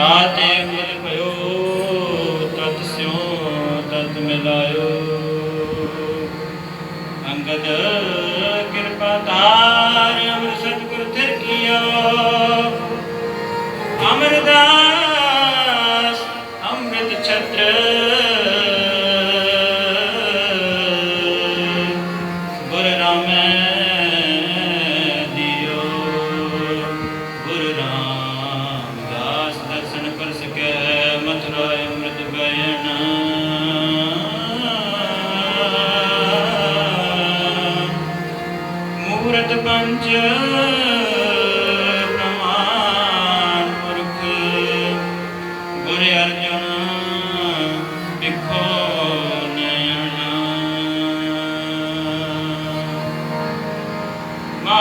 ਤਾਤੇ ਮਿਲ ਭਇਓ ਤਤ ਤਤ ਮਿਲਾਇਓ। ਅੰਗਦ ਕਿਰਪਾ ਧਾਰ ਅਮਰ ਸਤਿਗੁਰ ਮੂਰਤ ਪੰਚ ਪ੍ਰਮਾਣ ਪੁਰਖ ਗੁਰ ਅਰਜਨ ਵਿਖੋ ਨਯਨ ਮਾ